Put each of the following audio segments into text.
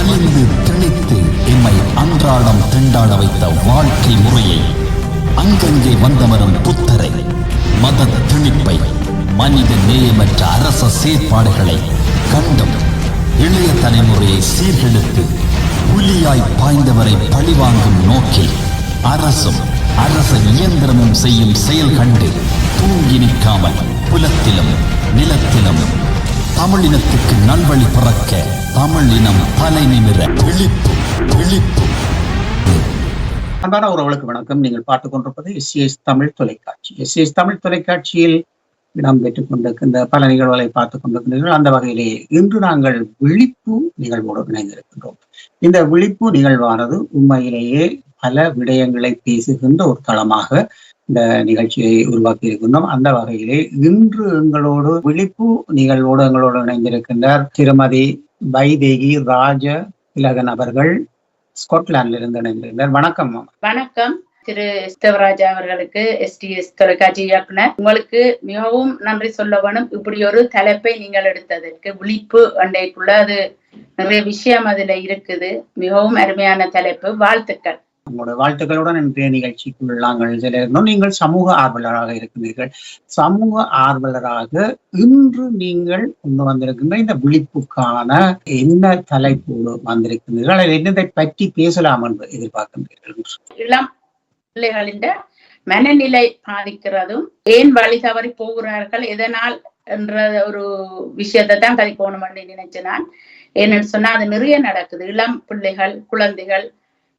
வலிந்து திணித்து எம்மை அன்றாடம் திண்டாட வைத்த வாழ்க்கை முறையை அங்கங்கே வந்தமரும் புத்தரை மத திணிப்பை மனித நேயமற்ற அரச செயற்பாடுகளை கண்டும் இளைய தலைமுறையை சீர்கெடுத்து புலியாய் பாய்ந்தவரை பழிவாங்கும் நோக்கில் அரசும் அரச இயந்திரமும் செய்யும் செயல் கண்டு தூங்கி நிற்காமல் புலத்திலும் நிலத்திலும் தமிழினத்துக்கு நல்வழி பிறக்க தமிழினம் தலை நிமிர விழிப்பு விழிப்பு. அன்பான உறவுகளுக்கு வணக்கம். நீங்கள் பார்த்துக் கொண்டிருப்பது எஸ்சிஎஸ் தமிழ் தொலைக்காட்சி. எஸ்சிஎஸ் தமிழ் தொலைக்காட்சியில் இடம்பெற்றுக் கொண்டிருக்கின்ற பல நிகழ்வுகளை பார்த்துக் கொண்டிருக்கின்றீர்கள். அந்த வகையிலே இன்று நாங்கள் விழிப்பு நிகழ்வோடு இணைந்திருக்கின்றோம். இந்த விழிப்பு நிகழ்வானது உண்மையிலேயே பல விடயங்களை பேசுகின்ற ஒரு தளமாக இந்த நிகழ்ச்சியை உருவாக்கி இருக்கின்றோம். அந்த வகையிலே இன்று எங்களோடு விழிப்பு நிகழ்வோடு எங்களோடு இணைந்திருக்கின்றார் திருமதி வைதேகி ராஜ இலகன் அவர்கள் ஸ்காட்லாந்தில் இருந்து இணைந்திருந்தார் வணக்கம் வணக்கம். திரு. சித்தவராஜா அவர்களுக்கு எஸ்டிஎஸ் தொலைக்காட்சி இயக்குனர் உங்களுக்கு மிகவும் நன்றி சொல்ல வேணும் இப்படி ஒரு தலைப்பை நீங்கள் எடுத்ததற்கு விழிப்பு அண்டைக்குள்ள அது நிறைய விஷயம் அதுல இருக்குது. மிகவும் அருமையான தலைப்பு. வாழ்த்துக்கள். உங்களோட வாழ்த்துக்களுடன் இன்றைய நிகழ்ச்சிக்குள் நாங்கள் செல்லிருந்தோம் நீங்கள் சமூக ஆர்வலராக இருக்கிறீர்கள் சமூக ஆர்வலராக இன்று நீங்கள் கொண்டு வந்திருக்கின்ற இந்த விழிப்புக்கான என்ன தலைப்போடு வந்திருக்கிறீர்கள் அதில் என்னதை பற்றி பேசலாம் என்று எதிர்பார்க்கின்றீர்கள்? இளம் பிள்ளைகளின் மனநிலை பாதிக்கிறதும் ஏன் வழி தவறி போகிறார்கள் எதனால் என்ற ஒரு விஷயத்தை தான் கதைக்கணும் நினைச்சு நான். ஏன்னு சொன்னா அது நிறைய நடக்குது. இளம் பிள்ளைகள் குழந்தைகள்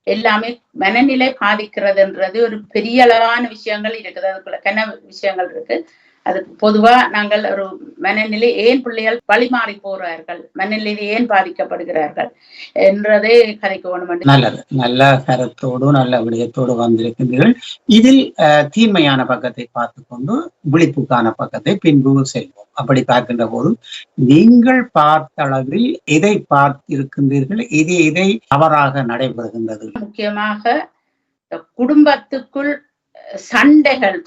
எல்லாமே மனநிலை பாதிக்கிறதுன்றது ஒரு பெரிய அளவான விஷயங்கள் இருக்குது. அதுக்குள்ள கன விஷயங்கள் இருக்கு. அதுக்கு பொதுவா நாங்கள் ஒரு மனநிலை ஏன் பிள்ளைகள் வழி மாறி போறார்கள்? மனநிலை ஏன் பாதிக்கப்படுகிறார்கள்? என்றதை கதைக்க வேணும் நல்லது. நல்ல கருத்தோடு நல்ல விடயத்தோடு வந்திருக்கின்றீர்கள். இதில் தீமையான பக்கத்தை பார்த்து கொண்டு விழிப்புக்கான பக்கத்தை பின்பு செல்வோம். அப்படி பார்க்கின்ற போது நீங்கள் பார்த்த அளவில் எதை பார்த்திருக்கின்றீர்கள்? இது எதை தவறாக நடைபெறுகின்றது? முக்கியமாக குடும்பத்துக்குள் சண்டைகள்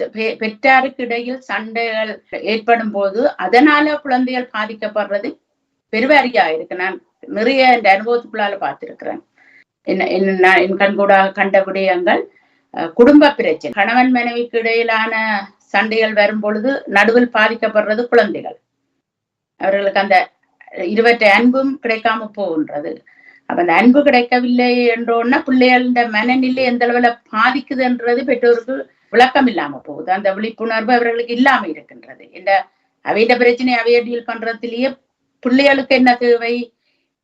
பெற்றாருக்கு இடையில் சண்டைகள் ஏற்படும் போது அதனால குழந்தைகள் பாதிக்கப்படுறது பெருவாரியா இருக்கு. நான் நிறைய இந்த அனுபவத்துக்குள்ளால பார்த்திருக்கிறேன். என்ன என் கண்கூடாக கண்ட விடயங்கள் குடும்ப பிரச்சனை. கணவன் மனைவிக்கு இடையிலான சண்டைகள் வரும் பொழுது நடுவில் பாதிக்கப்படுறது குழந்தைகள். அவர்களுக்கு அந்த இருவற்றை அன்பும் கிடைக்காம போகின்றது. அப்ப அந்த அன்பு கிடைக்கவில்லை என்றோன்னா பிள்ளைகளின் மனநிலை எந்த அளவுல பாதிக்குதுன்றது பெற்றோருக்கு விளக்கம் இல்லாம போகுது. அந்த விழிப்புணர்வு அவர்களுக்கு இல்லாம இருக்கின்றது. இந்த அவையிட பிரச்சனை அவைய டீல் பண்றதுலயே பிள்ளைகளுக்கு என்ன தேவை?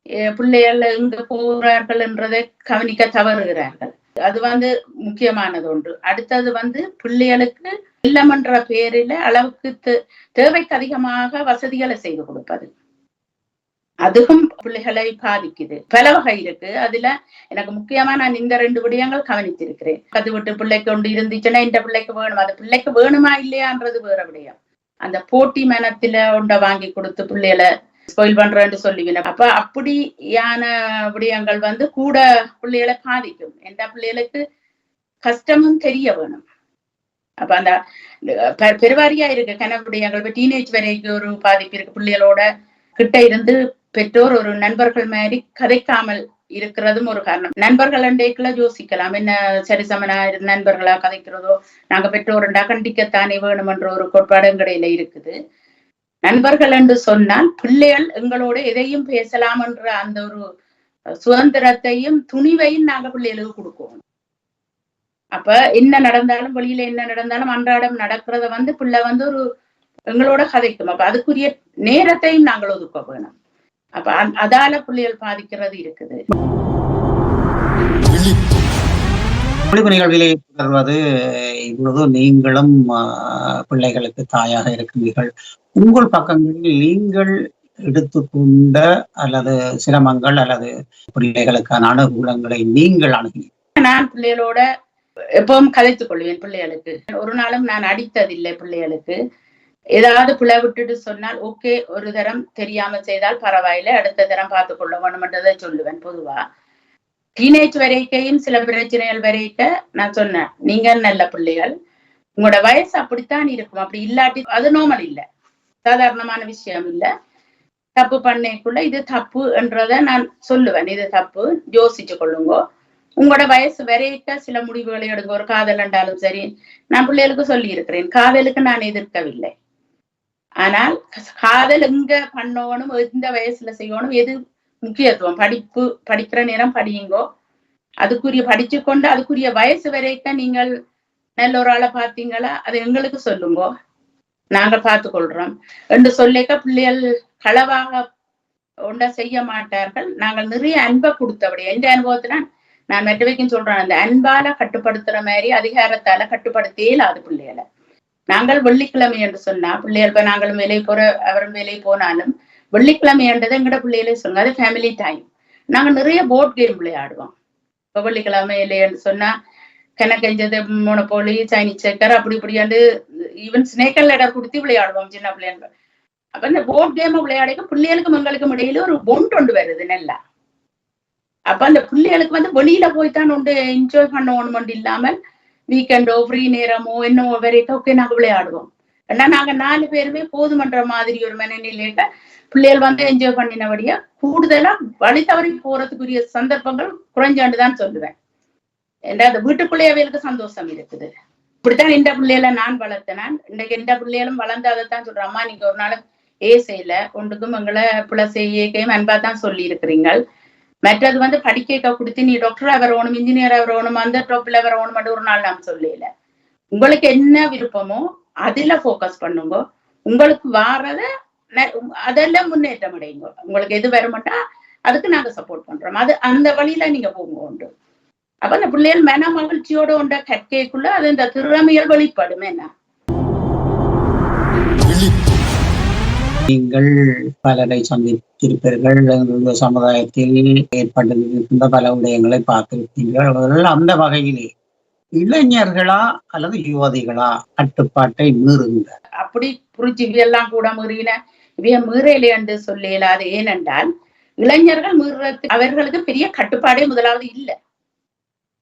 அஹ் பிள்ளைகள் எங்க போகிறார்கள் என்றதை கவனிக்க தவறுகிறார்கள். அது வந்து முக்கியமானது ஒன்று. அடுத்தது வந்து பிள்ளைகளுக்கு இல்லமன்ற பேரில அளவுக்கு தே- தேவைக்கு அதிகமாக வசதிகளை செய்து கொடுப்பது. அதுவும் பிள்ளைகளை பாதிக்குது. பல வகை இருக்கு. அதுல எனக்கு முக்கியமா நான் இந்த ரெண்டு விடயங்கள் கவனித்திருக்கிறேன். அது விட்டு பிள்ளைக்கு ஒன்று இருந்துச்சுன்னா இந்த பிள்ளைக்கு வேணும். அது பிள்ளைக்கு வேணுமா இல்லையான்றது வேற விடயம். அந்த போட்டி மனத்துல ஒன்றை வாங்கி கொடுத்து பிள்ளைகளை ஸ்பாயில் பண்றேன்னு சொல்லுவீங்க. அப்ப அப்படியான விடயங்கள் வந்து கூட பிள்ளைகளை பாதிக்கும். எந்த பிள்ளைகளுக்கு கஷ்டமும் தெரிய வேணும். அப்ப அந்த பெருவாரியா இருக்கு. கன விடயங்கள். டீனேஜ் வரைக்கும் ஒரு பாதிப்பு இருக்கு. பிள்ளைகளோட கிட்ட இருந்து பெற்றோர் ஒரு நண்பர்கள் மாதிரி கதைக்காமல் இருக்கிறதும் ஒரு காரணம். நண்பர்கள் அண்டைக்குள்ள யோசிக்கலாம். என்ன சரிசமனா இரு- நண்பர்களா கதைக்கிறதோ நாங்க பெற்றோருண்டா கண்டிக்கத்தானே வேணுமென்ற ஒரு கோட்பாடு எங்கடையில இருக்குது. நண்பர்கள் என்று சொன்னால் பிள்ளைகள் எங்களோட எதையும் பேசலாம் என்ற அந்த ஒரு சுதந்திரத்தையும் துணிவையும் நாங்க பிள்ளைகளுக்கு கொடுக்கணும் அப்ப என்ன நடந்தாலும் வெளியில என்ன நடந்தாலும் அன்றாடம் நடக்கிறத வந்து பிள்ளை வந்து ஒரு எங்களோட கதைக்கும். அப்ப அதுக்குரிய நேரத்தையும் நாங்கள் ஒதுக்க வேணும். அப்ப அதால பிள்ளைகள் பாதிக்கிறது இருக்குது. விழிப்பு நிகழ்விலே தொடர்வது இப்பொழுது நீங்களும் பிள்ளைகளுக்கு தாயாக இருக்கின்றீர்கள் உங்கள் பக்கங்களில் நீங்கள் எடுத்துக்கொண்ட அல்லது சிரமங்கள் அல்லது பிள்ளைகளுக்கான அனுகூலங்களை நீங்கள் அணுகி நான் பிள்ளைகளோட எப்பவும் கதைத்துக் கொள்வேன் பிள்ளைகளுக்கு. ஒரு நாளும் நான் அடித்ததில்லை பிள்ளைகளுக்கு. ஏதாவது பிள்ளை விட்டுட்டு சொன்னால் ஓகே ஒரு தரம் தெரியாம செய்தால் பரவாயில்லை அடுத்த தரம் பார்த்து கொள்ள வேணும்ன்றதை சொல்லுவேன் பொதுவா. டீனேஜ் வரைக்கையும் சில பிரச்சனைகள் வரைக்க நான் சொன்னேன் நீங்க நல்ல பிள்ளைகள் உங்களோட வயசு அப்படித்தான் இருக்கும் அப்படி இல்லாட்டி அது நோமல் இல்ல சாதாரணமான விஷயம் இல்ல. தப்பு பண்ணைக்குள்ள இது தப்பு என்றத நான் சொல்லுவேன் இது தப்பு யோசிச்சு கொள்ளுங்க. உங்களோட வயசு வரைக்க சில முடிவுகளை எடுங்க ஒரு காதல் என்றாலும் சரி நான் பிள்ளைகளுக்கு சொல்லி இருக்கிறேன் காதலுக்கு நான் எதிர்க்கவில்லை. ஆனால் காதல் எங்க பண்ணணும் எந்த வயசுல செய்யணும் எது முக்கியத்துவம்? படிப்பு படிக்கிற நேரம் படியுங்கோ. அதுக்குரிய படிச்சு கொண்டு அதுக்குரிய வயசு வரைக்கும் நீங்கள் நல்ல ஒரு ஆளை பார்த்தீங்களா? அது எங்களுக்கு சொல்லுங்க. நாங்க பார்த்து கொள்றோம் என்று சொல்லிக்க பிள்ளைகள் களவாக ஒன்றா செய்ய மாட்டார்கள். நாங்கள் நிறைய அன்பை கொடுத்தபடி. எந்த அனுபவத்துல நான் மெட்டவைக்கும் சொல்றேன் அந்த அன்பால கட்டுப்படுத்துற மாதிரி அதிகாரத்தால கட்டுப்படுத்தே இல்லாத பிள்ளைகளை. நாங்கள் வெள்ளிக்கிழமை என்று சொன்னா பிள்ளைகள் இப்ப நாங்களும் வேலை போற அவரும் வேலை போனாலும் வெள்ளிக்கிழமை என்றது எங்கட பிள்ளைகளே சொல்லுங்க அது ஃபேமிலி டைம் நாங்க நிறைய போர்ட் கேம் விளையாடுவோம். இப்ப வெள்ளிக்கிழமை இல்லைன்னு சொன்னா கணக்கெஞ்சது மோனப்போலி சைனீஸ் செக்கர் அப்படி இப்படியாண்டு ஈவன் ஸ்னேக்கர் லெடர் கொடுத்து விளையாடுவோம் சின்ன பிள்ளைங்க அப்ப இந்த போர்ட் கேம் விளையாடிக்க பிள்ளைகளுக்கும் எங்களுக்கும் இடையில ஒரு பொண்ட் ஒன்று வருது நல்லா. அப்ப அந்த பிள்ளைகளுக்கு வந்து வெளியில போய் தான் உண்டு என்ஜாய் பண்ணணும் இல்லாமல் வீக்கெண்டோ ஃப்ரீ நேரமோ என்னமோ வரைக்கும் ஓகே நாங்க விளையாடுவோம். ஏன்னா நாங்க நாலு பேருமே போதுமன்ற மாதிரி ஒரு மனநிலையில பிள்ளைகள் வந்து என்ஜாய் பண்ணினபடியா கூடுதலா வழி தவறி போறதுக்குரிய சந்தர்ப்பங்கள் குறைஞ்சாண்டுதான் சொல்லுவேன். ஏன்னா அந்த வீட்டுக்குள்ளே சந்தோஷம் இருக்குது. இப்படித்தான் இந்த பிள்ளைகளை நான் வளர்த்தேன். இன்னைக்கு எந்த பிள்ளைகளும் வளர்ந்து அதைத்தான் சொல்றேன். அம்மா நீங்க ஒரு நாள் ஏ செய்யல ஒன்றுக்கும் எங்களை பிள்ளை ஏக்கையும் அன்பா தான் சொல்லி இருக்கிறீங்கள் மற்றது வந்து படிக்க கொடுத்து நீ டாக்டரா வரணும் இன்ஜினியரா வரணும் அந்த டாப்ல வரணும் ஒரு நாள் நான் சொல்லல. உங்களுக்கு என்ன விருப்பமோ அதுல ஃபோக்கஸ் பண்ணுங்க. உங்களுக்கு வாரத அதெல்லாம் முன்னேற்றம் அடையுங்க. உங்களுக்கு எது வர மாட்டா அதுக்கு நாங்க சப்போர்ட் பண்றோம். அது அந்த வழியில நீங்க போங்க உண்டு. அப்ப அந்த பிள்ளைகள் மன மகிழ்ச்சியோட உண்ட கற்கைக்குள்ள அது இந்த திறமையல் வெளிப்படும் என்ன? நீங்கள் பலரை சந்தித்திருப்பீர்கள். எங்களுடைய சமுதாயத்தில் ஏற்பட்டிருக்கின்ற பல விடயங்களை பார்த்திருப்பீர்கள். அவர்கள் அந்த வகையிலே இளைஞர்களா அல்லது யுவதிகளா? கட்டுப்பாட்டை மீறுங்க. அப்படி புரிஞ்சு இவையெல்லாம் கூட மீறின இவைய மீறலை என்று சொல்ல இயலாது ஏனென்றால் இளைஞர்கள் மீறுறது அவர்களுக்கு பெரிய கட்டுப்பாடே முதலாவது இல்லை.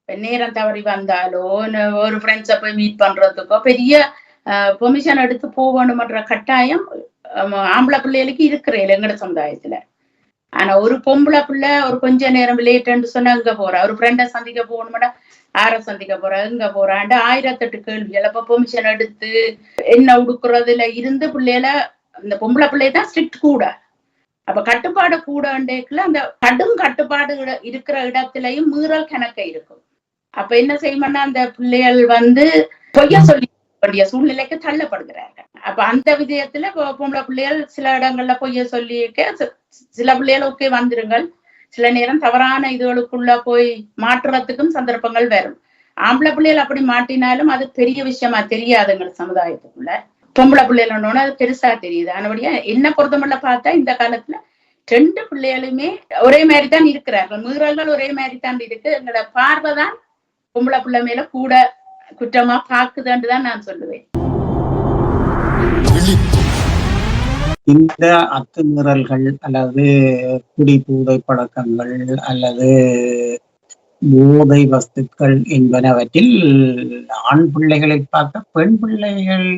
நேரம் தவறி வந்தாலோ ஒரு ஃப்ரெண்ட்ஸை போய் மீட் பண்றதுக்கோ பெரிய பெர்மிஷன் எடுத்து போகணுமன்ற கட்டாயம் ஆம்பளை பிள்ளைகளுக்கு இருக்கிறேன் எங்கட சமுதாயத்துல. ஆனா ஒரு பொம்பளை பிள்ளை ஒரு கொஞ்ச நேரம் லேட்டுன்னு சொன்னா அங்க போறா? ஒரு ஃப்ரெண்டை சந்திக்க போகணுமாடா? ஆற சந்திக்க போறா? எங்க போறான்ட்டு ஆயிரத்தெட்டு கேள்விகள். அப்ப பெர்மிஷன் எடுத்து என்ன உடுக்குறதுல இருந்து பிள்ளையில இந்த பொம்பளை பிள்ளைய தான் ஸ்ட்ரிக்ட் கூட. அப்ப கட்டுப்பாடு கூடண்டேக்குள்ள அந்த கடும் கட்டுப்பாடு இருக்கிற இடத்துலயும் மீறல் கணக்க இருக்கும். அப்ப என்ன செய்யணும்னா அந்த பிள்ளைகள் வந்து பொய்ய சொல்லி வேண்டிய சூழ்நிலைக்கு தள்ளப்படுகிறார்கள். அப்ப அந்த விதயத்துல பொம்பளை பிள்ளைகள் சில இடங்கள்ல பொய்ய சொல்லியிருக்க சில பிள்ளைகள் ஓகே வந்துருங்கள். சில நேரம் தவறான இதுகளுக்குள்ள போய் மாற்றுறதுக்கும் சந்தர்ப்பங்கள் வரும். ஆம்பளை பிள்ளைகள் அப்படி மாட்டினாலும் அது பெரிய விஷயமா தெரியாதுங்க சமுதாயத்துக்குள்ள. பொம்பளை பிள்ளைகளோட அது பெருசா தெரியுது. ஆனபடியா என்ன பொருத்தமல்ல பார்த்தா இந்த காலத்துல ரெண்டு பிள்ளைகளுமே ஒரே மாதிரி தான் இருக்கிறார்கள். மீறல்கள் ஒரே மாதிரி தான் இருக்கு எங்களோட பார்வை தான் பொம்பளை பிள்ளை மேல கூட குற்றமா பாக்குதுன்னு தான் நான் சொல்லுவேன். இந்த அத்துமீறல்கள் அல்லது குடி பூதை பழக்கங்கள் அல்லது போதை வஸ்துக்கள் என்பனவற்றில் ஆண் பிள்ளைகளை பார்க்க பெண் பிள்ளைகள்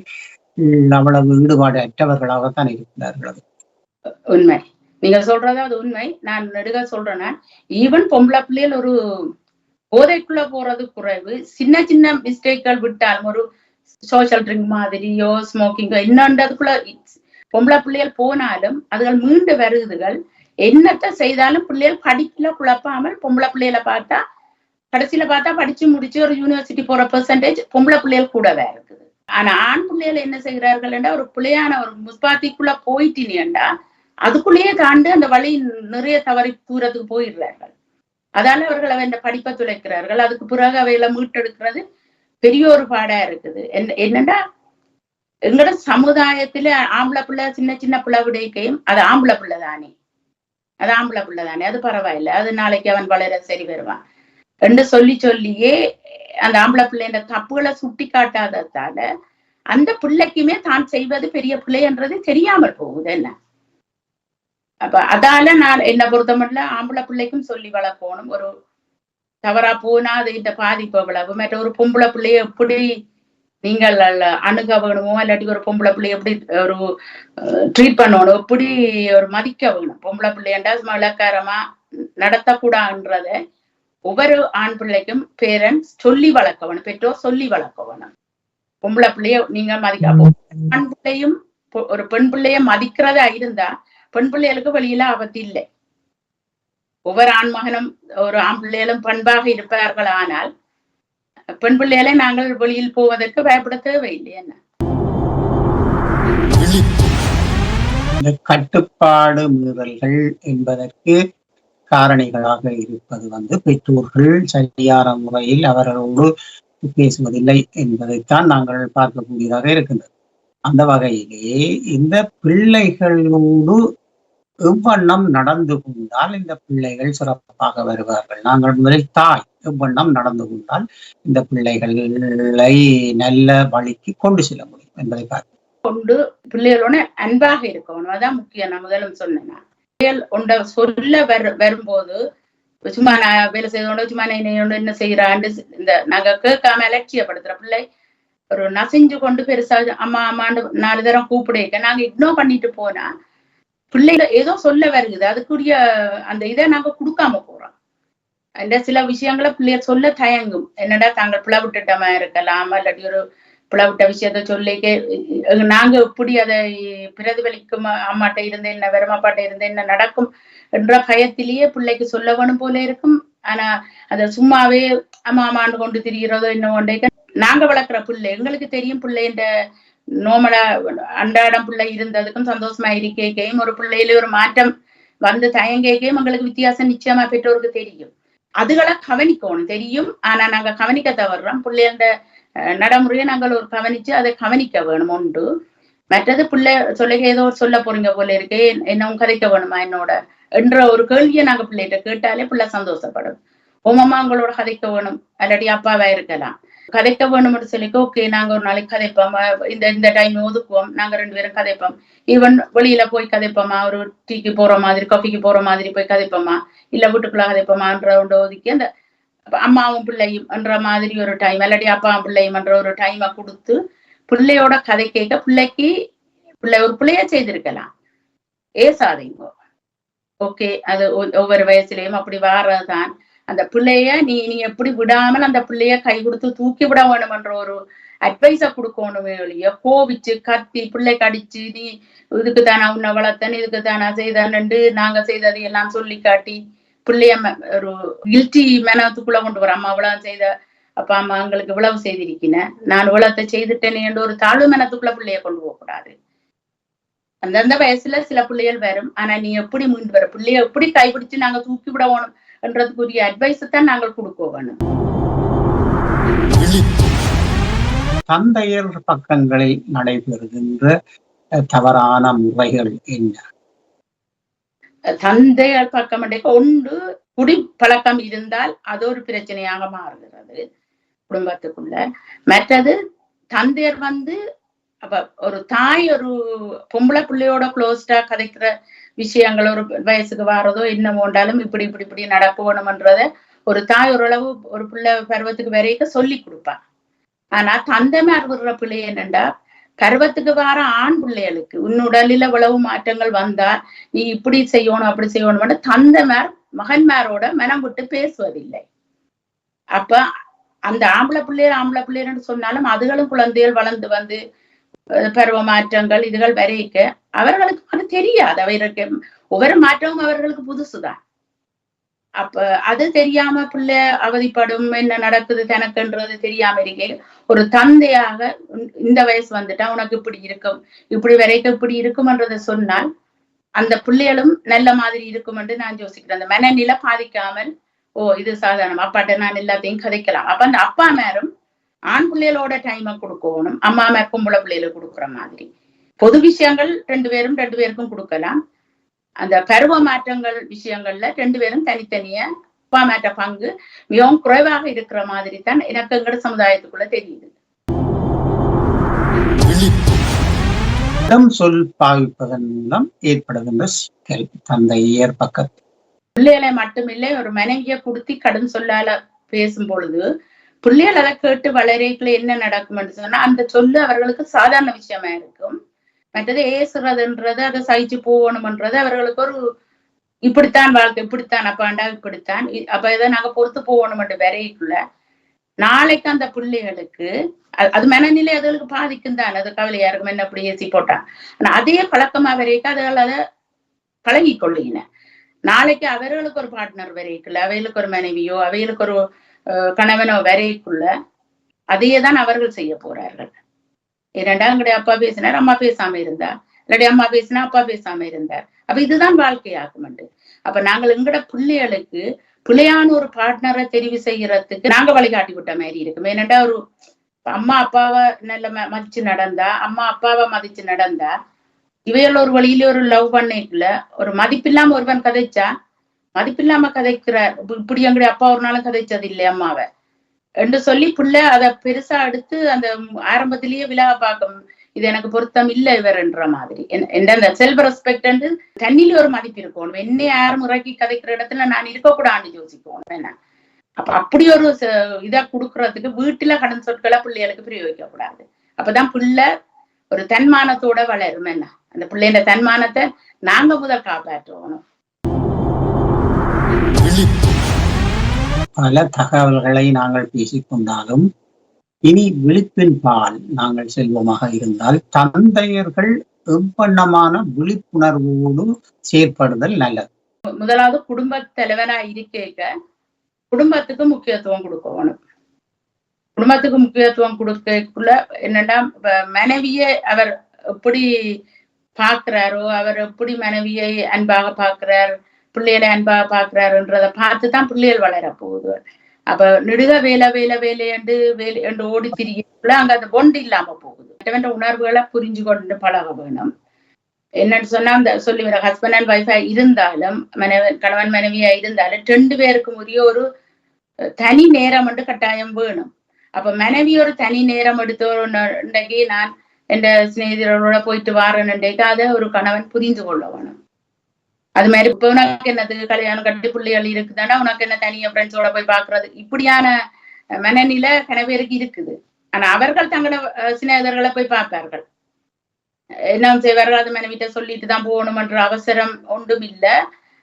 அவ்வளவு ஈடுபாடு அற்றவர்களாகத்தான் இருக்கிறார்கள். உண்மை. நீங்க சொல்றதா அது உண்மை. நான் நெடுக சொல்றேன்னா ஈவன் பொம்பளை பிள்ளைகள் ஒரு போதைக்குள்ள போறது குறைவு. சின்ன சின்ன மிஸ்டேக்கள் விட்டாலும் ஒரு சோஷியல் ட்ரிங்க் மாதிரியோ ஸ்மோக்கிங்கோ இன்னொன்றதுக்குள்ள பொம்பளை பிள்ளைகள் போனாலும் அதுகள் மீண்டு வருதுகள். என்னத்தை செய்தாலும் பிள்ளைகள் படிக்கல குழப்பாமல் பொம்பளை பிள்ளைகளை பார்த்தா கடைசியில பார்த்தா படிச்சு முடிச்சு ஒரு யூனிவர்சிட்டி போற பெர்சன்டேஜ் பொம்பளை பிள்ளைகள் கூடவே இருக்குது. ஆனா ஆண் பிள்ளைகள் என்ன செய்கிறார்கள் என்றா ஒரு பிள்ளையான ஒரு முஸ்பாத்திக்குள்ள போயிட்டினேண்டா அதுக்குள்ளேயே தாண்டு அந்த வழி நிறைய தவறி தூரத்துக்கு போயிடுறார்கள். அதால அவர்கள் அவன் படிப்பை துளைக்கிறார்கள். அதுக்கு பிறகு அவைகளை மீட்டெடுக்கிறது பெரிய ஒரு பாடா இருக்குது. என்ன என்னண்டா எங்களோட சமுதாயத்துல ஆம்பளை பிள்ளை சின்ன சின்ன பிள்ளை விடைக்கையும் அது ஆம்பளை பிள்ளை தானே. அது ஆம்பளை பிள்ளை தானே. அது பரவாயில்ல. அது நாளைக்கு அவன் வளர சரி வருவான். என்று சொல்லி சொல்லியே அந்த ஆம்பளை பிள்ளைன்ற தப்புகளை சுட்டி காட்டாததால அந்த பிள்ளைக்குமே தான் செய்வது பெரிய பிள்ளை என்றது தெரியாமல் போகுது என்ன? அப்ப அதால நான் என்ன பொறுத்தமட்டில் ஆம்பளை பிள்ளைக்கும் சொல்லி வளர்க்கணும். ஒரு தவறா போனா அது இந்த பாதிப்பு அவ்வளவு. மற்ற ஒரு பொம்பளை பிள்ளைய எப்படி நீங்கள் அணுக வேணுமோ இல்லாட்டி ஒரு பொம்பளை பிள்ளை எப்படி ஒரு ட்ரீட் பண்ணணும் எப்படி ஒரு மதிக்க வேணும்? பொம்பளை பிள்ளையண்டா சும்மா இலக்காரமா நடத்தக்கூடாதுன்றத ஒவ்வொரு ஆண் பிள்ளைக்கும் பேரண்ட்ஸ் சொல்லி வளர்க்க வேணும். பெற்றோர் சொல்லி வளர்க்க வேணும். பொம்பளை பிள்ளைய நீங்க மதிக்க ஆண் பிள்ளையும் ஒரு பெண் பிள்ளைய மதிக்கிறதா இருந்தா பெண் பிள்ளைகளுக்கு வெளியில ஆபத்து இல்லை. ஒவ்வொரு ஆண் மகனும் ஒரு ஆண் பிள்ளைகளும் பண்பாக இருப்பார்கள். ஆனால் பெண் பிள்ளைகளை நாங்கள் வெளியில் போவதற்கு பயப்பட தேவையில்லை. என்ன? இந்த கட்டுப்பாடு மீறல்கள் என்பதற்கு காரணிகளாக இருப்பது வந்து பெற்றோர்கள் சரியான முறையில் அவர்களோடு பேசுவதில்லை என்பதைத்தான் நாங்கள் பார்க்கக்கூடியதாக இருக்கின்றது. அந்த வகையிலே இந்த பிள்ளைகளோடு எவ்வண்ணம் நடந்து கொண்டால் இந்த பிள்ளைகள் சிறப்பாக வருவார்கள். நாங்கள் முதலில் தாய் எவ்வண்ணம் நடந்து கொண்டால் இந்த பிள்ளைகளை நல்ல வழிக்கு கொண்டு செல்ல முடியும் என்பதை பார்க்க கொண்டு பிள்ளைகளோட அன்பாக இருக்கணும். அதான் முக்கியம். நான் முதலும் சொன்னேன். பிள்ளைகள் உண்ட சொல்ல வர வரும்போது சும்மா நான் வேலை செய்தோட சும்மா நான் என்ன செய்யறான்னு இந்த நாங்க கேட்காம அலட்சியப்படுத்துற பிள்ளை ஒரு நசைஞ்சு கொண்டு பெருசா அம்மா அம்மாண்டு நாலு தரம் கூப்பிடுக்க நாங்க இக்னோர் பண்ணிட்டு போனா பிள்ளைங்க ஏதோ சொல்ல வருகுது. அதுக்குரிய அந்த இதை நாங்க கொடுக்காம போறோம். அந்த சில விஷயங்களை பிள்ளைய சொல்ல தயங்கும். என்னடா தாங்கள் பிளவிட்டுட்டமா இருக்கலாம் இல்லாட்டி ஒரு பிளவிட்ட விஷயத்த சொல்லிக்க நாங்க எப்படி அதை பிரதிபலிக்கும் அம்மாட்ட இருந்து என்ன வெறுமாப்பாட்ட இருந்து என்ன நடக்கும் என்ற பயத்திலேயே பிள்ளைக்கு சொல்ல வேணும் போல இருக்கும். ஆனா அத சும்மாவே அம்மா அம்மாண்டு கொண்டு திரிகிறதோ என்ன கொண்டே நாங்க வளர்க்குற பிள்ளை எங்களுக்கு தெரியும் பிள்ளைன்ற நோமலா அன்றாடம் பிள்ளை இருந்ததுக்கும் சந்தோஷமா இருக்கேக்கையும் ஒரு பிள்ளையில ஒரு மாற்றம் வந்து தயங்கேக்கையும் எங்களுக்கு வித்தியாசம் நிச்சயமா பெற்றோருக்கு தெரியும். அதுகளை கவனிக்கணும். தெரியும். ஆனா நாங்க கவனிக்க தவறுறோம். பிள்ளைகள அந்த நடைமுறையை நாங்கள் ஒரு கவனிச்சு அதை கவனிக்க வேணும் உண்டு. மற்றது பிள்ளை சொல்லுக ஏதோ சொல்ல போறீங்க போல இருக்கே. என்ன கதைக்க வேணுமா என்னோட? என்ற ஒரு கேள்வியை நாங்க பிள்ளைகிட்ட கேட்டாலே பிள்ளை சந்தோஷப்படும் உமாமா உங்களோட கதைக்க வேணும். இல்லாட்டி அப்பாவா இருக்கலாம். கதைக்க வேணும்னு சொல்லிக்க ஓகே நாங்க ஒரு நாளைக்கு கதைப்போம். இந்த இந்த டைம் ஒதுக்குவோம். நாங்க ரெண்டு பேரும் கதைப்போம். ஈவன் வெளியில போய் கதைப்போமா? ஒரு டீக்கு போற மாதிரி காஃபிக்கு போற மாதிரி போய் கதைப்போமா? இல்ல வீட்டுக்குள்ள கதைப்போமான்ற ஒன்று ஒதுக்கி அந்த அம்மாவும் பிள்ளையும் என்ற மாதிரி ஒரு டைம் இல்லாட்டி அப்பாவும் பிள்ளையும் என்ற ஒரு டைமை கொடுத்து பிள்ளையோட கதை கேட்க பிள்ளைக்கு பிள்ளை ஒரு பிள்ளைய செய்திருக்கலாம். ஏசாதீங்க ஓகே அது ஒ- ஒவ்வொரு வயசுலயும் அப்படி வாரதுதான். அந்த பிள்ளைய நீ நீ எப்படி விடாமல் அந்த பிள்ளைய கை கொடுத்து தூக்கி விட வேணும்ன்ற ஒரு அட்வைஸ கொடுக்கணுமே ஒழிய கோவிச்சு கத்தி பிள்ளை கடிச்சு நீ இதுக்கு தானா உன்னை வளர்த்தன் இதுக்கு தானா செய்தான்னு நாங்க செய்ததை எல்லாம் சொல்லி காட்டி பிள்ளைய ஒரு கில்ட்டி மேனத்துக்குள்ள கொண்டு வர அம்மா இவ்வளவு செய்த அப்பா அம்மா எங்களுக்கு இவ்வளவு செய்திருக்கிறேன் நான் இவ்வளத்தை செய்துட்டேன் என்று ஒரு தாழ்வு மனத்துக்குள்ள பிள்ளைய கொண்டு போக கூடாது. அந்தந்த வயசுல சில பிள்ளைகள் வரும் ஆனா நீ எப்படி மீண்டு வர பிள்ளைய எப்படி கைப்பிடிச்சு நாங்க தூக்கி விட வேணும் என்றதுக்குரிய அட்வைஸ் தான் நாங்கள் கொடுக்க வேணும். தந்தையர் பக்கங்களில் நடைபெறுகின்ற தவறான முறைகள் என்ன? தந்தையர் பக்கம் ஒன்று குடி பழக்கம் இருந்தால் அது ஒரு பிரச்சனையாக மாறுகிறது குடும்பத்துக்குள்ள. மற்றது தந்தையர் வந்து அப்ப ஒரு தாய் ஒரு பொம்பளை பிள்ளையோட க்ளோஸ்டா கதைக்கிற விஷயங்கள் ஒரு வயசுக்கு வாரதோ என்னமோண்டாலும் இப்படி இப்படி இப்படி நடக்கணும்ன்றத ஒரு தாய் ஓரளவு ஒரு பிள்ளை பருவத்துக்கு வரைக்கும் சொல்லி கொடுப்பான் ஆனா தந்தைமார் விடுற பிள்ளை என்னண்டா? பருவத்துக்கு வார ஆண் பிள்ளைகளுக்கு உன் உடலில் இவ்வளவு மாற்றங்கள் வந்தா நீ இப்படி செய்யணும் அப்படி செய்யணும் தந்தைமார் மகன்மாரோட மனம் விட்டு பேசுவதில்லை. அப்ப அந்த ஆம்பளை பிள்ளையர் ஆம்பளை பிள்ளையர்னு சொன்னாலும் அதுகளும் குழந்தைகள் வளர்ந்து வந்து பருவ மாற்றங்கள் இதுகள் வரைக்க அவர்களுக்கு அது தெரியாது. அவருக்கு ஒவ்வொரு மாற்றமும் அவர்களுக்கு புதுசுதான். அப்ப அது தெரியாம பிள்ளை அவதிப்படும் என்ன நடக்குது தனக்குன்றது தெரியாம இருக்கே ஒரு தந்தையாக இந்த வயசு வந்துட்டா உனக்கு இப்படி இருக்கும் இப்படி வரைக்கும் இப்படி இருக்கும்ன்றதை சொன்னால் அந்த பிள்ளைகளும் நல்ல மாதிரி இருக்கும் என்று நான் யோசிக்கிறேன். அந்த மனநிலை பாதிக்காமல் ஓ இது சாதாரணம். அப்பாட்ட நான் எல்லாத்தையும் கதைக்கலாம். அப்ப அந்த அப்பா மேரும் ஆண் பிள்ளைகளோட டைமை கொடுக்கணும் அம்மா மேர் பொம்பளை பிள்ளைகளுக்கு கொடுக்குற மாதிரி. பொது விஷயங்கள் ரெண்டு பேரும் ரெண்டு பேருக்கும் கொடுக்கலாம். அந்த பருவ மாற்றங்கள் விஷயங்கள்ல ரெண்டு பேரும் தனித்தனியா மாற்ற பங்கு மிகவும் குறைவாக இருக்கிற மாதிரி தான் எனக்கு எங்கட சமுதாயத்துக்குள்ள தெரியுது. சொல் பாவிப்பதன் மூலம் ஏற்படுகின்ற சிக்கல் பக்கத்தில் பிள்ளைகளை மட்டுமில்லை ஒரு மனைவியை கொடுத்தி கடும் சொல்லால பேசும் பொழுது பிள்ளைகள் அதை கேட்டு வளரைக்குள்ள என்ன நடக்கும்னு சொன்னா அந்த சொல்லு அவர்களுக்கு சாதாரண விஷயமா இருக்கும். மற்றது ஏசுறதுன்றது அதை சகிச்சு போகணும்ன்றது அவர்களுக்கு ஒரு இப்படித்தான் வாழ்க்கை இப்படித்தான் அப்பாண்டா இப்படித்தான். அப்ப இதை நாங்க பொறுத்து போகணும்ன்ற வரைக்குள்ள நாளைக்கு அந்த பிள்ளைகளுக்கு அது மனநிலை அதுகளுக்கு பாதிக்கும் தான். அது கவலையா இருக்கும் என்ன அப்படி ஏசி போட்டான். ஆனா அதே பழக்கமா வரைக்கும் அதுகள் அதை பழகி கொள்ளுகின நாளைக்கு அவர்களுக்கு ஒரு பார்ட்னர் வரைக்குள்ள அவைகளுக்கு ஒரு மனைவியோ அவைகளுக்கு ஒரு கணவனோ வரைக்குள்ள அதையே தான் அவர்கள் செய்ய போறார்கள். இரண்டாம் கிடையாது அப்பா பேசினார் அம்மா பேசாம இருந்தா? இல்லாட்டி அம்மா பேசினா அப்பா பேசாம இருந்தார். அப்ப இதுதான் வாழ்க்கையாகும் அப்ப நாங்கள் எங்கட பிள்ளைகளுக்கு பிள்ளையான ஒரு பார்ட்னரை தெரிவு செய்யறதுக்கு நாங்க வழிகாட்டி விட்ட மாதிரி இருக்கும். ஏனென்றா ஒரு அம்மா அப்பாவை நல்ல மதிச்சு நடந்தா அம்மா அப்பாவை மதிச்சு நடந்தா இவையில ஒரு வழியில ஒரு லவ் பண்ணிக்கல ஒரு மதிப்பில்லாம ஒருவன் கதைச்சா மதிப்பில்லாம கதைக்கிறார் இப்படி எங்களுடைய அப்பா ஒரு நாளும் கதைச்சது இல்லை அம்மாவை. என்று சொல்லி பிள்ளை அதை பெருசா எடுத்து அந்த ஆரம்பத்திலேயே விழா பார்க்கும் இது எனக்கு பொருத்தம் இல்லை இவர்ன்ற மாதிரி. என்- அந்த செல்ஃப் ரெஸ்பெக்ட் தண்ணியில ஒரு மதிப்பு இருக்கணும் என்னை யாரும் இறக்கி கதைக்கிற இடத்துல நான் இருக்கக்கூடாதுன்னு யோசிக்கணும் என்ன? அப்ப அப்படி ஒரு இதா இதை கொடுக்கறதுக்கு வீட்டுல கடன் சொற்களை பிள்ளைகளுக்கு பிரயோகிக்க கூடாது அப்பதான் பிள்ளை ஒரு தன்மானத்தோட வளரும். என்ன? அந்த பிள்ளைங்க தன்மானத்தை நாங்க முதல் காப்பாற்றணும். விழிப்பு பல தகவல்களை நாங்கள் பேசிக்கொண்டாலும் இனி விழிப்பின் பால் நாங்கள் செல்வமாக இருந்தால் தந்தையர்கள் எவ்வண்ணமான விழிப்புணர்வோடு செயற்படுதல் நல்லது. முதலாவது குடும்ப தலைவரா இருக்க குடும்பத்துக்கு முக்கியத்துவம் கொடுக்கணும் குடும்பத்துக்கு முக்கியத்துவம் கொடுக்கக்குள்ள என்னன்னா மனைவியை அவர் எப்படி பார்க்கிறாரோ அவர் எப்படி மனைவியை அன்பாக பார்க்கிறார் பிள்ளைகளை அன்பா பார்க்கிறாருன்றத பார்த்து தான் பிள்ளைகள் வளர போகுது. அப்ப நெடுக வேலை வேலை வேலை என்று வேலை என்று ஓடி திரியுள்ள அங்க அந்த பொண்டு இல்லாம போகுது. உணர்வுகளை புரிஞ்சு கொண்டு பழக வேணும். என்னன்னு சொன்னா அந்த சொல்லி வர ஹஸ்பண்ட் அண்ட் ஒய்ஃபா இருந்தாலும் மனைவி கணவன் மனைவியா இருந்தாலும் ரெண்டு பேருக்கும் உரிய ஒரு தனி நேரம் என்று கட்டாயம் வேணும். அப்ப மனைவி ஒரு தனி நேரம் எடுத்து ஒரு நான் என் சிநேகிதரோட போயிட்டு வாரேன்னு அதை ஒரு கணவன் புரிந்து கொள்ள வேணும். அது மாதிரி இப்ப உனக்கு என்னது? கல்யாணம் கட்டி பிள்ளைகள் இருக்குதானா? உனக்கு என்ன தனியா ஃப்ரெண்ட்ஸோட போய் பாக்குறது? இப்படியான மனநில மனநிலை பேருக்கு இருக்குது. ஆனா அவர்கள் தங்களோட அஹ், சிநேகிதர்களை போய் பார்ப்பார்கள். என்ன செய்வார்கள். அது மனைவிட்ட சொல்லிட்டு தான் போகணும்ன்ற அவசரம் ஒன்றும் இல்ல.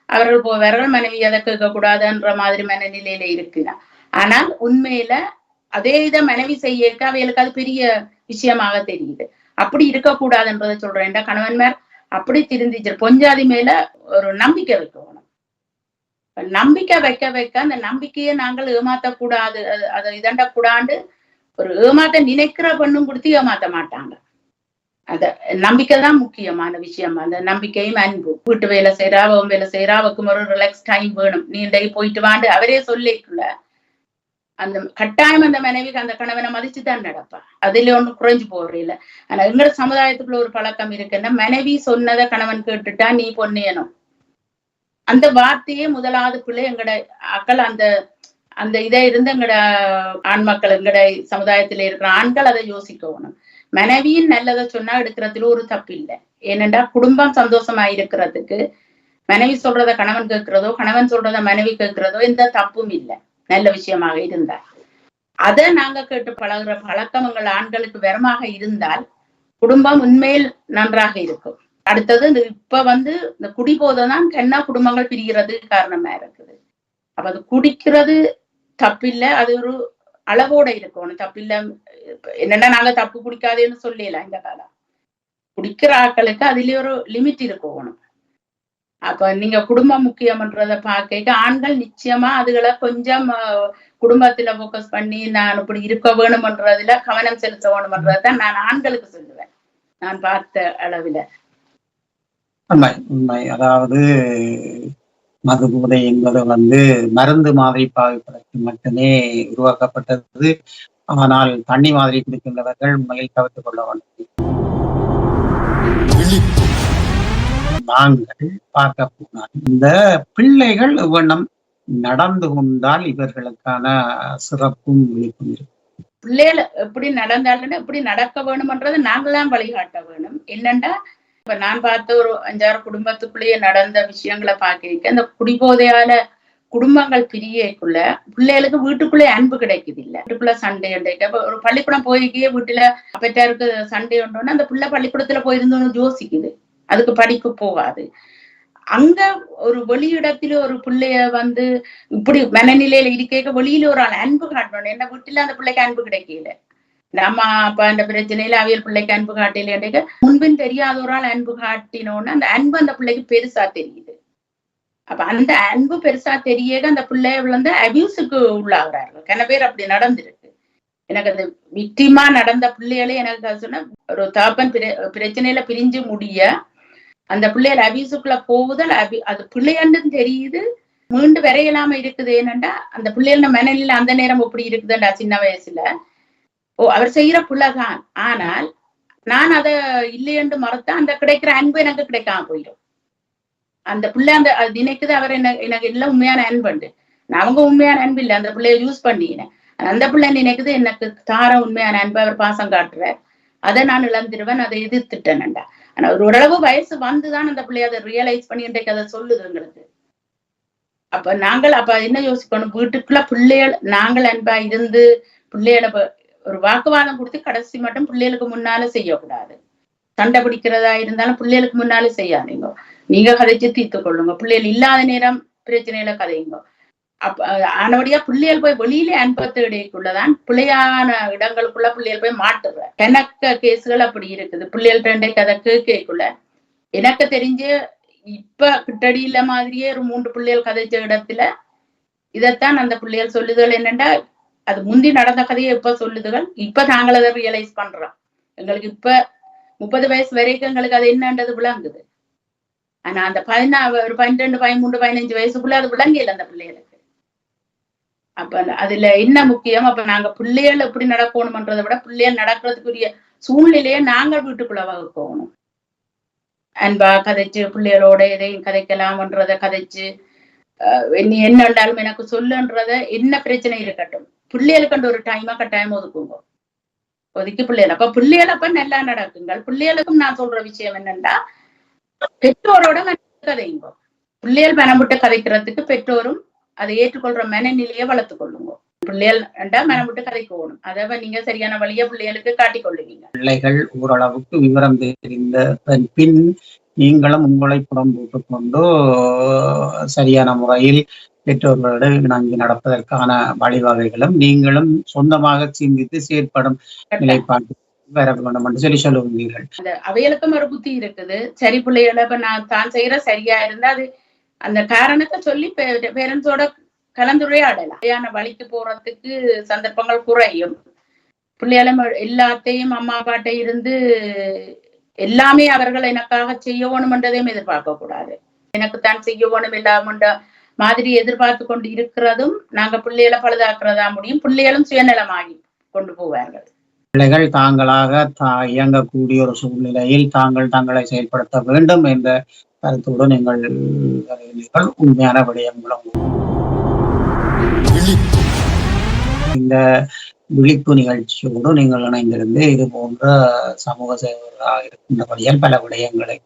அவர்கள் போவார்கள். மனைவி அதை கேட்க கூடாதுன்ற மாதிரி மனநிலையில இருக்குனா ஆனால் உண்மையில அதே இதை மனைவி செய்ய அவைகளுக்கு அது பெரிய விஷயமாக தெரியுது. அப்படி இருக்கக்கூடாதுன்றதை சொல்றேன். கணவன்மார் அப்படி திருந்திச்சு பொஞ்சாதி மேல ஒரு நம்பிக்கை வைக்கணும். நம்பிக்கை வைக்க வைக்க அந்த நம்பிக்கையை நாங்கள் ஏமாத்தக்கூடாது. அது- அதை இதண்ட கூடாண்டு ஒரு ஏமாத்த நினைக்கிற பெண்ணும் கொடுத்து ஏமாத்த மாட்டாங்க. அந்த நம்பிக்கை தான் முக்கியமான விஷயம். அந்த நம்பிக்கையும் அன்பு வீட்டு வேலை செய்யறா வேலை செய்யறா அவக்கு ஒரு ரிலாக்ஸ் டைம் வேணும். நீ போயிட்டு வாண்டு. அவரே சொல்லிக்குள்ள அந்த கட்டாயம் அந்த மனைவிக்கு அந்த கணவனை மதிச்சு தான் நடப்பா. அதுல ஒண்ணும் குறைஞ்சு போறதில்ல. ஆனா எங்கட சமுதாயத்துக்குள்ள ஒரு பழக்கம் இருக்குன்னா மனைவி சொன்னதை கணவன் கேட்டுட்டா நீ பொண்ணியனும் அந்த வார்த்தையே முதலாவது பிள்ளை எங்கட அக்கள் அந்த அந்த இதை இருந்து எங்கட ஆண் மக்கள் எங்கட சமுதாயத்துல இருக்கிற ஆண்கள் அதை யோசிக்கணும். மனைவியின் நல்லதை சொன்னா எடுக்கிறதுல ஒரு தப்பு இல்லை. ஏனென்றா குடும்பம் சந்தோஷமா இருக்கிறதுக்கு மனைவி சொல்றத கணவன் கேட்கிறதோ கணவன் சொல்றத மனைவி கேட்கிறதோ எந்த தப்பும் இல்லை. நல்ல விஷயமாக இருந்தால் அதை நாங்க கேட்டு பழகுற பழக்கம் ஆண்களுக்கு வரமாக இருந்தால் குடும்பம் உண்மையில் நன்றாக இருக்கும். அடுத்தது இந்த இப்ப வந்து இந்த குடிபோதை தான் கண்ணா குடும்பங்கள் பிரிகிறது காரணமா இருக்குது. அப்ப அது குடிக்கிறது தப்பில்லை அது ஒரு அளவோட இருக்கணும் தப்பில்ல இப்ப என்னன்னா நாங்க தப்பு குடிக்காதேன்னு சொல்லல இந்த காலம். குடிக்கிற ஆட்களுக்கு அதுலயே ஒரு லிமிட் இருக்கணும் அப்ப நீங்க குடும்பம் முக்கியம்ன்றத பார்க்க ஆண்கள் நிச்சயமா அதுகளை கொஞ்சம் குடும்பத்துல போக்கஸ் பண்ணி நான் இப்படி இருக்க வேணும்ன்றதுல கவனம் செலுத்த வேணும்ன்றதான் நான் ஆண்களுக்கு சொல்லுவேன். நான் பார்த்த அளவுல. உண்மை உண்மை. அதாவது மது போதை என்பது வந்து மருந்து மாதிரி பாவிப்பதற்கு மட்டுமே உருவாக்கப்பட்டது. ஆனால் தண்ணி மாதிரி குடிக்கின்றவர்கள் உண்மையில் தவிர்த்துக் கொள்ள வேண்டும். நாங்கள் பார்க்க போனால் இந்த பிள்ளைகள் இவ்வண்ணம் நடந்து கொண்டால் இவர்களுக்கான சிறப்பும் விழிப்பும் இருக்கும் பிள்ளைகள் எப்படி நடந்தாலும் எப்படி நடக்க வேணும்ன்றது நாங்களாம் வழிகாட்ட வேணும். என்னண்டா இப்ப நான் பார்த்த ஒரு அஞ்சாறு குடும்பத்துக்குள்ளேயே நடந்த விஷயங்களை பார்க்க அந்த குடிபோதையால குடும்பங்கள் பிரியக்குள்ள பிள்ளைகளுக்கு வீட்டுக்குள்ளே அன்பு கிடைக்குது இல்ல வீட்டுக்குள்ள சண்டை உண்டு ஒரு பள்ளிக்கூடம் போயிருக்கே வீட்டுல அப்பட்டாருக்கு சண்டை உண்டோன்னா அந்த பிள்ளை பள்ளிக்கூடத்துல போயிருந்தோன்னு யோசிக்குது. அதுக்கு படிப்பு போகாது. அங்க ஒரு வெளியிடத்துல ஒரு பிள்ளைய வந்து இப்படி மனநிலையில இருக்க வெளியில ஒரு ஆள் அன்பு காட்டணும். என்ன வீட்டுல அந்த பிள்ளைக்கு அன்பு கிடைக்கல. நம்ம அப்ப அந்த பிரச்சனையில அவியல் பிள்ளைக்கு அன்பு காட்டல முன்பின் தெரியாத ஒரு ஆள் அன்பு காட்டினோன்னு அந்த அன்பு அந்த பிள்ளைக்கு பெருசா தெரியுது. அப்ப அந்த அன்பு பெருசா தெரிய அந்த பிள்ளைய வந்து அபியூஸுக்கு உள்ளாகிறார்கள். கன பேர் அப்படி நடந்திருக்கு. எனக்கு அந்த விக்டிமா நடந்த பிள்ளைகளே எனக்கு சொன்னா ஒரு தாப்பன் பிரச்சனையில பிரிஞ்சு முடிய அந்த பிள்ளைகள் அபியூஸுக்குள்ள போகுதல் அபி அது பிள்ளையாண்டு தெரியுது. மீண்டு வரையலாம இருக்குது. என்னண்டா அந்த பிள்ளைகள மனநிலை அந்த நேரம் எப்படி இருக்குதுண்டா சின்ன வயசுல. ஓ அவர் செய்யற பிள்ளைதான் ஆனால் நான் அதை இல்லையென்று மறுத்தா அந்த கிடைக்கிற அன்பு எனக்கு கிடைக்காம போயிடும். அந்த பிள்ளை அந்த அது நினைக்குது அவர் என்ன எனக்கு எல்லாம் உண்மையான அன்புண்டு நான் அவங்க உண்மையான அன்பு இல்லை. அந்த பிள்ளைய யூஸ் பண்ணினேன் அந்த பிள்ளை நினைக்குது எனக்கு தார உண்மையான அன்பு அவர் பாசம் காட்டுறார். அதை நான் இழந்துருவேன் அதை எதிர்த்துட்டேன்டா ஆனா ஒரு ஓரளவு வயசு வந்துதான் அந்த பிள்ளைய அதை ரியலைஸ் பண்ணி இன்றைக்கு அதை சொல்லுது எங்களுக்கு. அப்ப நாங்கள் அப்ப என்ன யோசிக்கணும்? வீட்டுக்குள்ள பிள்ளைகள் நாங்கள் அன்பா இருந்து பிள்ளைகளை ஒரு வாக்குவாதம் கொடுத்து கடைசி மட்டும் பிள்ளைகளுக்கு முன்னால செய்யக்கூடாது. சண்டை பிடிக்கிறதா இருந்தாலும் பிள்ளைகளுக்கு முன்னாலே செய்யாதீங்க. நீங்க கதைச்சு தீர்த்து கொள்ளுங்க. பிள்ளைகள் இல்லாத நேரம் பிரச்சனையில கதையுங்க. அப்ப ஆனபடியா பிள்ளைகள் போய் வெளியில அன்பத்து இடையக்குள்ளதான் பிள்ளையான இடங்களுக்குள்ள பிள்ளைகள் போய் மாட்டுற. கணக்க கேஸுகள் அப்படி இருக்குது. பிள்ளைகள் ரெண்டை கதை எனக்கு தெரிஞ்சு இப்ப கிட்டடியில மாதிரியே ஒரு மூன்று பிள்ளைகள் கதைச்ச இடத்துல இதைத்தான் அந்த பிள்ளைகள் சொல்லுதல் என்னென்னா அது முந்தி நடந்த கதையை இப்ப சொல்லுதுகள். இப்ப நாங்கள் அதை ரியலைஸ் பண்றோம். எங்களுக்கு இப்ப முப்பது வயசு வரைக்கும் எங்களுக்கு அது என்னன்றது விளங்குது. ஆனா அந்த பதினா ஒரு பன்னிரெண்டு பதிமூன்று பதினஞ்சு வயசுக்குள்ள அது விளங்கல அந்த பிள்ளைகளுக்கு அப்ப அதுல என்ன முக்கியம்? அப்ப நாங்க பிள்ளைகள் எப்படி நடக்கணும்ன்றதை விட பிள்ளைகள் நடக்கிறதுக்குரிய சூழ்நிலையை நாங்கள் வீட்டுக்குள்ள வகுக்கணும். அன்பா கதைச்சு பிள்ளைகளோட எதையும் கதைக்கலாம்ன்றத கதைச்சு நீ என்ன இருந்தாலும் எனக்கு சொல்லுன்றத என்ன பிரச்சனை இருக்கட்டும். பிள்ளைகளுக்கு ஒரு டைமா கட்டாயம் ஒதுக்குங்க. ஒதுக்கி பிள்ளைகள். அப்ப பிள்ளைகள் அப்ப நல்லா நடக்குங்கள். பிள்ளைகளுக்கும் நான் சொல்ற விஷயம் என்னன்னா பெற்றோரோட கதைங்க பிள்ளைகள் மனம் விட்டு கதைக்கிறதுக்கு பெற்றோரும் அதை ஏற்றுக்கொள்ற மனநிலையை வளர்த்து கொள்ளுங்க. பிள்ளைகள் மனம் விட்டு கதைக்கணும் அதை நீங்க சரியான வழிய பிள்ளைகளுக்கு காட்டிக் கொள்ளுவீங்க. பிள்ளைகள் ஓரளவுக்கு விவரம் தெரிந்த பின் நீங்களும் உங்களை புறம் போட்டுக் கொண்டு சரியான முறையில் பெற்றோர்களோடு இணங்கி நடப்பதற்கான வழிவகைகளும் நீங்களும் சொந்தமாக சிந்தித்து செயற்படும் நிலைப்பாட்டு வர வேண்டும் என்று சொல்லி சொல்லுவீர்கள் அவைகளுக்கும் ஒரு புத்தி இருக்குது. சரி பிள்ளைகளை நான் தான் செய்யற சரியா இருந்தா அது அந்த காரணத்தை சொல்லி பேரண்ட்ஸோட கலந்துரையாடலாம். சரியான வழிக்கு போறதுக்கு சந்தர்ப்பங்கள் குறையும். பிள்ளைகளும் எல்லாத்தையும் அம்மா அப்பாட்ட இருந்து எல்லாமே அவர்கள் எனக்காக செய்ய என்றதையும் எதிர்பார்க்க கூடாது. எனக்கு தான் செய்யணும் இல்லாமன்ற மாதிரி எதிர்பார்த்து கொண்டு இருக்கிறதும் நாங்க பிள்ளைகளை பழுதாக்குறதா முடியும். பிள்ளைகளும் சுயநலமாகி கொண்டு போவார்கள். பிள்ளைகள் தாங்களாக தா இயங்கக்கூடிய ஒரு சூழ்நிலையில் தாங்கள் தங்களை செயல்படுத்த வேண்டும் என்ற கருத்தோடு நீங்கள் உண்மையான விடயங்களும் இந்த விழிப்பு நிகழ்ச்சியோடு நீங்கள் இணைந்திருந்து இது போன்ற சமூக சேவர்களாக இருக்கின்றபடியால் பல விடயங்களை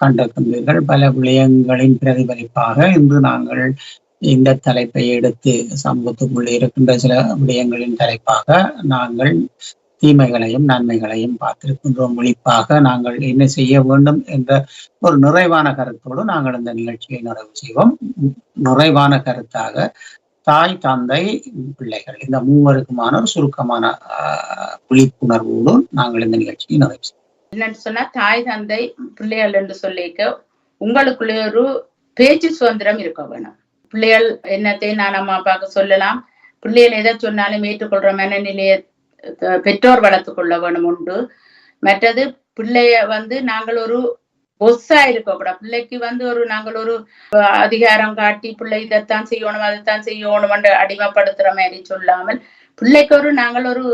கண்டிருக்கின்றீர்கள். பல விடயங்களின் பிரதிபலிப்பாக இன்று நாங்கள் இந்த தலைப்பை எடுத்து சமூகத்துக்குள்ளே இருக்கின்ற சில விடயங்களின் தலைப்பாக நாங்கள் தீமைகளையும் நன்மைகளையும் பார்த்திருக்கின்றோம். ஒழிப்பாக நாங்கள் என்ன செய்ய வேண்டும் என்ற ஒரு நிறைவான கருத்தோடு நாங்கள் இந்த நிகழ்ச்சியை நிறைவு செய்வோம். நிறைவான கருத்தாக தாய் தந்தை பிள்ளைகள் இந்த மூவருக்குமான ஒரு சுருக்கமான விழிப்புணர்வோடு நாங்கள் இந்த நிகழ்ச்சியை நிறைவு செய்வோம். என்னன்னு சொன்னா தாய் தந்தை பிள்ளைகள் என்று சொல்லிக்க உங்களுக்குள்ளே ஒரு பேச்சு சுதந்திரம் இருக்க வேணும். பிள்ளைகள் என்னத்தை நான் அம்மா அப்பாவுக்கு சொல்லலாம். பிள்ளைகள் எதை சொன்னாலும் ஏற்றுக்கொள்ற மனநிலையை பெற்றோர் வளர்த்து கொள்ள வேணும் உண்டு. மற்றது பிள்ளைய வந்து நாங்கள் ஒரு ஒஸ்ஸா இருக்கக்கூடாது பிள்ளைக்கு வந்து ஒரு நாங்கள் ஒரு அதிகாரம் காட்டி பிள்ளை இதைத்தான் செய்யணும் அதைத்தான் செய்யணும் அடிமைப்படுத்துற மாதிரி சொல்லாமல் பிள்ளைக்கு ஒரு நாங்கள் ஒரு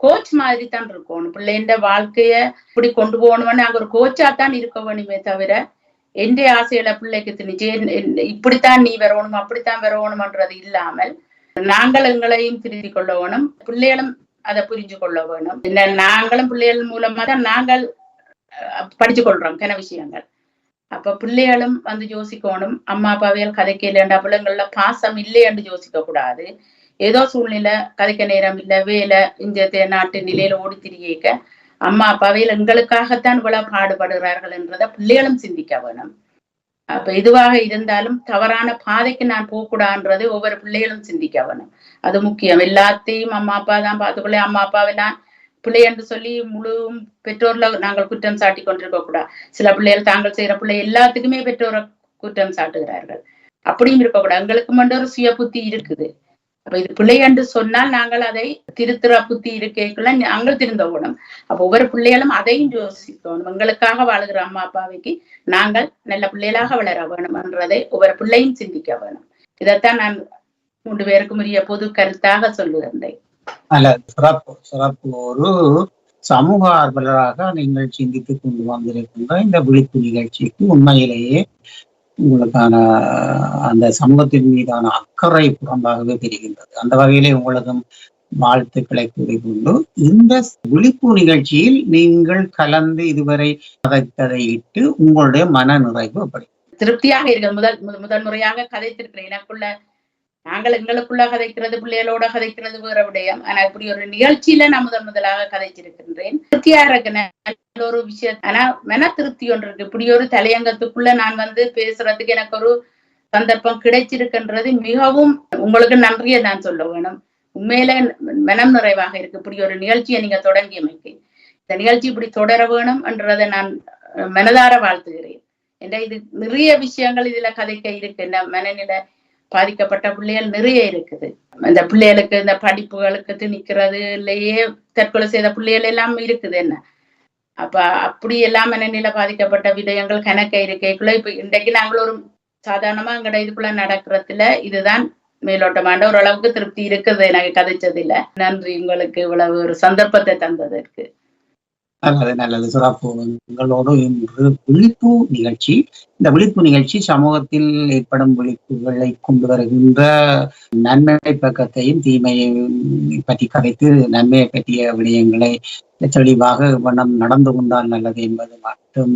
கோச் மாதிரி தான் இருக்கணும் பிள்ளைன்ற வாழ்க்கைய இப்படி கொண்டு போகணும்னு நாங்கள் ஒரு கோச்சா தான் இருக்க வேணுமே தவிர எந்த ஆசையில பிள்ளைக்கு திணிச்சு இப்படித்தான் நீ வரணும் அப்படித்தான் வரணும்ன்றது இல்லாமல் நாங்கள் எங்களையும் திருத்தி கொள்ளவனும் பிள்ளைகளும் அதை புரிஞ்சு கொள்ள வேணும். நாங்களும் பிள்ளைகள் மூலமா தான் நாங்கள் படிச்சு கொள்றோம் கன விஷயங்கள். அப்ப பிள்ளைகளும் வந்து யோசிக்கணும். அம்மா அப்பாவியல் கதைக்கலண்டா பிள்ளைங்கள பாசம் இல்லையென்று யோசிக்க கூடாது. ஏதோ சூழ்நிலை கதைக்க நேரம் இல்ல வேலை இந்த நாட்டு நிலையில ஓடி திரியிக்க அம்மா அப்பாவையில் எங்களுக்காகத்தான் இவ்வளவு பாடுபடுகிறார்கள் என்றதை பிள்ளைகளும் சிந்திக்க வேணும். அப்ப எதுவாக இருந்தாலும் தவறான பாதைக்கு நான் போகக்கூடாதுன்றது ஒவ்வொரு பிள்ளைகளும் சிந்திக்க வேணும். அது முக்கியம். எல்லாத்தையும் அம்மா அப்பா தான் பார்த்துக்கொள்ள அம்மா அப்பாவை நான் பிள்ளை என்று சொல்லி முழு பெற்றோர்ல நாங்கள் குற்றம் சாட்டி கொண்டிருக்க கூடாது. சில பிள்ளைகள் தாங்கள் செய்யற பிள்ளை எல்லாத்துக்குமே பெற்றோரை குற்றம் சாட்டுகிறார்கள். அப்படியும் இருக்கக்கூடாது எங்களுக்கு மட்டும் ஒரு சுய புத்தி இருக்குது. அப்ப இது பிள்ளை என்று சொன்னால் நாங்கள் அதை திருத்திர புத்தி இருக்கைக்குள்ள நாங்கள் திருந்த ஓடும் அப்ப ஒவ்வொரு பிள்ளைகளும் அதையும் யோசிக்கணும். எங்களுக்காக வாழுகிற அம்மா அப்பாவைக்கு நாங்கள் நல்ல பிள்ளைகளாக வளர வேணும் என்றதை ஒவ்வொரு பிள்ளையும் சிந்திக்க வேணும். இதைத்தான் நான் மூன்று பேருக்கும் உரிய பொது கருத்தாக சொல்லுகிறேன் அல்ல சிறப்பு சிறப்பு. ஒரு சமூக ஆர்வலராக நீங்கள் சிந்தித்துக் கொண்டு வந்திருக்கின்ற இந்த விழிப்பு நிகழ்ச்சிக்கு உண்மையிலேயே உங்களுக்கான அந்த சமூகத்தின் மீதான அக்கறை புறம்பாகவே தெரிகின்றது. அந்த வகையிலே உங்களுக்கும் வாழ்த்துக்களை கூறிக்கொண்டு இந்த விழிப்பு நிகழ்ச்சியில் நீங்கள் கலந்து இதுவரை கதைத்ததை இட்டு உங்களுடைய மன நிறைவு அப்படி. திருப்தியாக இருக்க முதல் முதல் முறையாக கதைத்திருக்கிறேன். எனக்குள்ள நாங்கள் எங்களுக்குள்ள கதைக்கிறது பிள்ளைகளோட கதைக்கிறது வேற விடயம். ஆனா இப்படி ஒரு நிகழ்ச்சியில நான் முதல் முதலாக கதைச்சிருக்கின்றேன் திருப்தியா இருக்கு ஒரு விஷயம். ஆனா மன திருப்தி ஒன்று இருக்கு. இப்படி ஒரு தலையங்கத்துக்குள்ள நான் வந்து பேசுறதுக்கு எனக்கு ஒரு சந்தர்ப்பம் கிடைச்சிருக்கின்றது மிகவும் உங்களுக்கு நன்றியை நான் சொல்ல வேணும். உண்மையில மனம் நிறைவாக இருக்கு. இப்படி ஒரு நிகழ்ச்சியை நீங்க தொடங்கியமைக்கு இந்த நிகழ்ச்சி இப்படி தொடர வேணும் என்றதை நான் மனதார வாழ்த்துகிறேன். என்ற இது நிறைய விஷயங்கள் இதுல கதைக்க இருக்கு இந்த மனநிலை பாதிக்கப்பட்ட பிள்ளைகள் நிறைய இருக்குது. இந்த பிள்ளைகளுக்கு இந்த படிப்புகளுக்கு திணிக்கிறது இல்லையே தற்கொலை செய்த பிள்ளைகள் எல்லாம் இருக்குது என்ன? அப்ப அப்படி எல்லாம் மனநிலை பாதிக்கப்பட்ட விடயங்கள் கணக்க இருக்கைக்குள்ள இப்ப இன்றைக்கு நாங்கள் ஒரு சாதாரணமா எங்கட இதுக்குள்ள நடக்கிறதுல இதுதான் மேலோட்டமாண்ட ஓரளவுக்கு திருப்தி இருக்குது. எனக்கு கதைச்சதுல நன்றி. உங்களுக்கு இவ்வளவு ஒரு சந்தர்ப்பத்தை தந்ததற்கு. நல்லது நல்லது. சிறப்பு. உங்களோடு இன்று விழிப்பு நிகழ்ச்சி. இந்த விழிப்பு நிகழ்ச்சி சமூகத்தில் ஏற்படும் விழிப்புகளை கொண்டு வருகின்ற நன்மை பக்கத்தையும் தீமையையும் பற்றி கதைத்து நன்மையை பற்றிய விடயங்களை தெளிவாக வண்ணம் நடந்து கொண்டால் நல்லது என்பது மட்டும்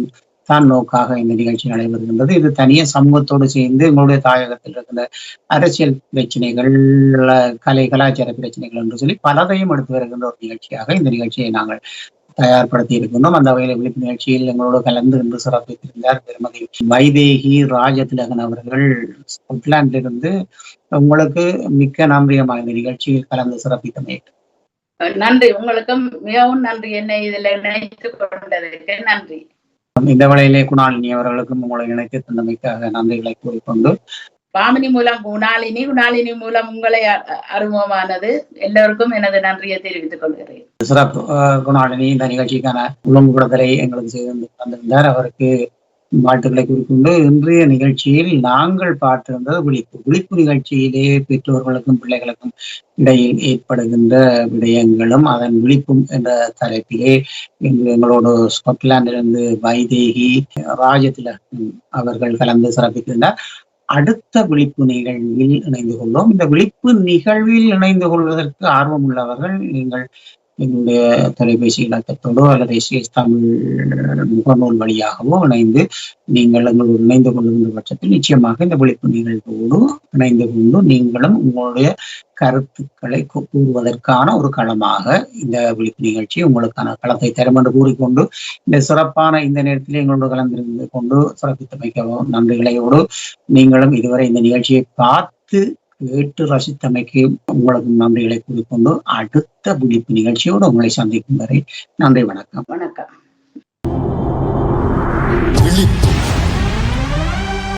தான் நோக்காக இந்த நிகழ்ச்சி நடைபெறுகின்றது. இது தனியே சமூகத்தோடு சேர்ந்து எங்களுடைய தாயகத்தில் இருக்கிற அரசியல் பிரச்சனைகள் கலை கலாச்சார பிரச்சனைகள் என்று சொல்லி பலதையும் எடுத்து வருகின்ற ஒரு நிகழ்ச்சியாக இந்த நிகழ்ச்சியை நாங்கள் தயார்படுத்தி இருக்கின்றோம் அந்த வகையில் விழிப்பு நிகழ்ச்சியில் எங்களோடு கலந்து இன்று சிறப்பித்திருந்தார் திருமதி வைதேகி ராஜதிலகன் அவர்கள். ஸ்கொட்லாந்திலிருந்து உங்களுக்கு மிக்க நம்பியமாக இந்த நிகழ்ச்சியில் கலந்து சிறப்பித்தமை நன்றி. உங்களுக்கும் மிகவும் நன்றி. என்னை இதுல இணைத்துக் கொண்டதற்கு நன்றி. இந்த வேளையிலே குணாலினி அவர்களுக்கும் உங்களை இணைத்து தந்தமைக்காக நன்றிகளை கூறிக்கொண்டு பாமினி மூலம் குணாலினி குணாலினி மூலம் உங்களை அ- அறிமுகமானது எல்லோருக்கும் எனது நன்றியை தெரிவித்துக் கொள்கிறேன். சிறப்பு குணாலினி இந்த நிகழ்ச்சிக்கான ஒழுங்குபடுதலை எங்களுக்கு செய்து வந்திருந்தார் அவருக்கு வாழ்த்துக்களை குறிக்கொண்டு இன்றைய நிகழ்ச்சியில் நாங்கள் பார்த்திருந்தது விழிப்பு விழிப்பு நிகழ்ச்சியிலே பெற்றோர்களுக்கும் பிள்ளைகளுக்கும் இடையில் ஏற்படுகின்ற விடயங்களும் அதன் விழிப்பும் என்ற தலைப்பிலே இன்று எங்களோடு ஸ்காட்லாந்திலிருந்து வைதேகி ராஜதிலகன் அவர்கள் கலந்து சிறப்பித்திருந்தார். அடுத்த விழிப்பு நிகழ்வில் இணைந்து கொள்வோம். இந்த விழிப்பு நிகழ்வில் இணைந்து கொள்வதற்கு ஆர்வம் உள்ளவர்கள் நீங்கள் எங்களுடைய தொலைபேசி இலக்கத்தோடோ அல்லது எஸ்எஸ் தமிழ் முகநூல் வழியாகவோ இணைந்து நீங்கள் எங்களோடு இணைந்து கொள்ளுகின்ற பட்சத்தில் நிச்சயமாக இந்த விழிப்பு நிகழ்வோடு இணைந்து கொண்டு நீங்களும் உங்களுடைய கருத்துக்களை கூ- கூறுவதற்கான ஒரு களமாக இந்த விழிப்பு நிகழ்ச்சி உங்களுக்கான களத்தை தரும் என்று கூறிக்கொண்டு இந்த சிறப்பான இந்த நேரத்தில் எங்களோடு கலந்திருந்து கொண்டு சிறப்பித்தமைக்கவும் நன்றிகளையோடு நீங்களும் இதுவரை இந்த நிகழ்ச்சியை பார்த்து கேட்டு ரசித்தமைக்கு உங்களுக்கு நன்றிகளை கூறிக்கொண்டு அடுத்த விழிப்பு நிகழ்ச்சியோடு உங்களை சந்திக்கும் வரை நன்றி வணக்கம். வணக்கம்.